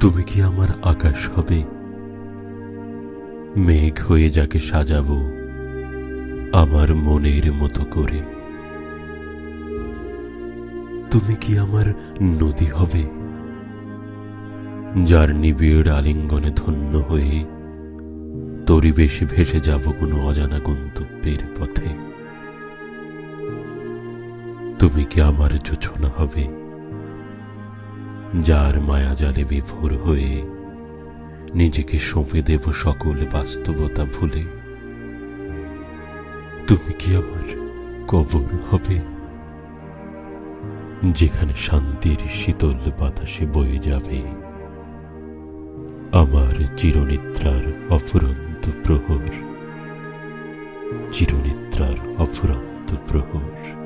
তুমি কি আমার আকাশ হবে? মেঘ হয়ে যাকে সাজাবো আমার মনের মতো করে। তুমি কি আমার নদী হবে, যার নিবিড় আলিঙ্গনে ধন্য হয়ে তরিবেশে ভেসে যাব কোনো অজানা গন্তব্যের পথে। তুমি কি আমার যোছনা হবে? যার মায়াজালে বিভোর হয়ে নিজেকে সঁপে দেব সকল বাস্তবতা ভুলে। তুমি কি আমার কবর হবে? যেখানে শান্তির শীতল বাতাসে বয়ে যাবে। আমার চিরনিদ্রার অফুরন্ত প্রহর চিরনিদ্রার অফুরন্ত প্রহর।